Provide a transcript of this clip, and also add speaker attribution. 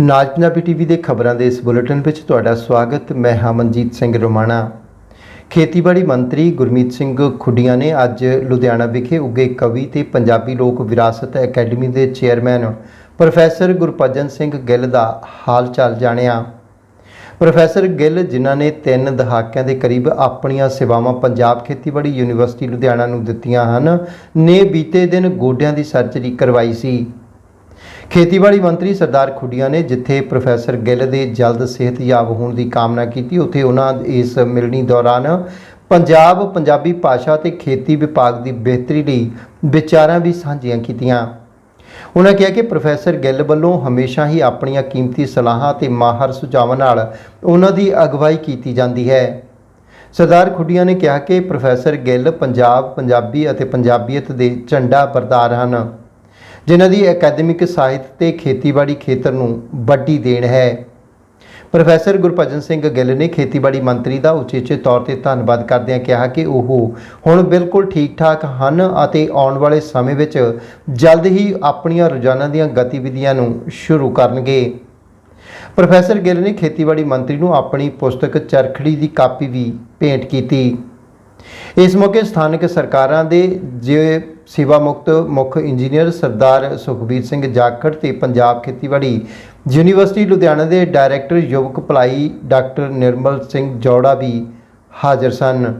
Speaker 1: ਨਾਜ Punjabi TV ਦੇ ਖਬਰਾਂ ਦੇ ਇਸ ਬੁਲੇਟਿਨ ਵਿੱਚ ਤੁਹਾਡਾ ਸਵਾਗਤ। ਮੈਂ ਹਮਨਜੀਤ ਸਿੰਘ ਰੋਮਾਣਾ। ਖੇਤੀਬਾੜੀ ਮੰਤਰੀ ਗੁਰਮੀਤ ਸਿੰਘ ਖੁੱਡੀਆਂ ਨੇ ਅੱਜ ਲੁਧਿਆਣਾ ਵਿਖੇ ਉੱਗੇ ਕਵੀ ਤੇ ਪੰਜਾਬੀ ਲੋਕ ਵਿਰਾਸਤ ਅਕੈਡਮੀ ਦੇ ਚੇਅਰਮੈਨ ਪ੍ਰੋਫੈਸਰ ਗੁਰਪਜਨ ਸਿੰਘ ਗਿੱਲ ਦਾ ਹਾਲ ਚਾਲ ਜਾਣਿਆ। ਪ੍ਰੋਫੈਸਰ ਗਿੱਲ, ਜਿਨ੍ਹਾਂ ਨੇ ਤਿੰਨ ਦਹਾਕਿਆਂ ਦੇ ਕਰੀਬ ਆਪਣੀਆਂ ਸੇਵਾਵਾਂ ਪੰਜਾਬ ਖੇਤੀਬਾੜੀ ਯੂਨੀਵਰਸਿਟੀ ਲੁਧਿਆਣਾ ਨੂੰ ਦਿੱਤੀਆਂ ਹਨ, ਨੇ ਬੀਤੇ ਦਿਨ ਗੋਡਿਆਂ ਦੀ ਸਰਜਰੀ ਕਰਵਾਈ ਸੀ। ਖੇਤੀਬਾੜੀ ਮੰਤਰੀ ਸਰਦਾਰ ਖੁੱਡੀਆਂ ਨੇ ਜਿੱਥੇ ਪ੍ਰੋਫੈਸਰ ਗਿੱਲ ਦੇ ਜਲਦ ਸਿਹਤਯਾਬ ਹੋਣ ਦੀ ਕਾਮਨਾ ਕੀਤੀ, ਉੱਥੇ ਉਹਨਾਂ ਇਸ ਮਿਲਣੀ ਦੌਰਾਨ ਪੰਜਾਬ, ਪੰਜਾਬੀ ਭਾਸ਼ਾ ਤੇ ਖੇਤੀ ਵਿਭਾਗ ਦੀ ਬਿਹਤਰੀ ਲਈ ਵਿਚਾਰਾਂ ਵੀ ਸਾਂਝੀਆਂ ਕੀਤੀਆਂ। ਉਹਨਾਂ ਕਿਹਾ ਕਿ ਪ੍ਰੋਫੈਸਰ ਗਿੱਲ ਵੱਲੋਂ ਹਮੇਸ਼ਾ ਹੀ ਆਪਣੀਆਂ ਕੀਮਤੀ ਸਲਾਹਾਂ ਤੇ ਮਾਹਰ ਸੁਝਾਵਾਂ ਨਾਲ ਉਹਨਾਂ ਦੀ ਅਗਵਾਈ ਕੀਤੀ ਜਾਂਦੀ ਹੈ। ਸਰਦਾਰ ਖੁੱਡੀਆਂ ਨੇ ਕਿਹਾ ਕਿ ਪ੍ਰੋਫੈਸਰ ਗਿੱਲ ਪੰਜਾਬ, ਪੰਜਾਬੀ ਅਤੇ ਪੰਜਾਬੀਅਤ ਦੇ ਝੰਡਾ ਬਰਦਾਰ ਹਨ। ਜਿਨ੍ਹਾਂ ਦੀ ਅਕੈਡਮਿਕ ਸਾਹਿਤ ਤੇ ਖੇਤੀਬਾੜੀ ਖੇਤਰ ਨੂੰ ਵੱਡੀ ਦੇਣ ਹੈ। ਪ੍ਰੋਫੈਸਰ ਗੁਰਭਜਨ ਸਿੰਘ ਗਿੱਲ ਨੇ ਖੇਤੀਬਾੜੀ ਮੰਤਰੀ ਦਾ ਉਚੇਚੇ ਤੌਰ ਤੇ ਧੰਨਵਾਦ ਕਰਦਿਆਂ ਕਿਹਾ ਕਿ ਉਹ ਹੁਣ ਬਿਲਕੁਲ ਠੀਕ ਠਾਕ ਹਨ ਅਤੇ ਆਉਣ ਵਾਲੇ ਸਮੇਂ ਵਿੱਚ ਜਲਦ ਹੀ ਆਪਣੀਆਂ ਰੋਜ਼ਾਨਾ ਦੀਆਂ ਗਤੀਵਿਧੀਆਂ ਨੂੰ ਸ਼ੁਰੂ ਕਰਨਗੇ। ਪ੍ਰੋਫੈਸਰ ਗਿੱਲ ਨੇ ਖੇਤੀਬਾੜੀ ਮੰਤਰੀ ਨੂੰ ਆਪਣੀ ਪੁਸਤਕ ਚਰਖੜੀ ਦੀ ਕਾਪੀ ਵੀ ਭੇਂਟ ਕੀਤੀ। ਇਸ ਮੌਕੇ ਸਥਾਨਕ ਸਰਕਾਰਾਂ ਦੇ ਜੇ ਸੇਵਾ ਮੁਕਤ ਮੁੱਖ ਇੰਜੀਨੀਅਰ ਸਰਦਾਰ ਸੁਖਬੀਰ ਸਿੰਘ ਜਾਖੜ ਤੇ ਪੰਜਾਬ ਖੇਤੀਬਾੜੀ ਯੂਨੀਵਰਸਿਟੀ ਲੁਧਿਆਣਾ ਦੇ ਡਾਇਰੈਕਟਰ ਯੁਵਕ ਭਲਾਈ ਡਾਕਟਰ ਨਿਰਮਲ ਸਿੰਘ ਜੋੜਾ ਵੀ ਹਾਜ਼ਰ ਸਨ।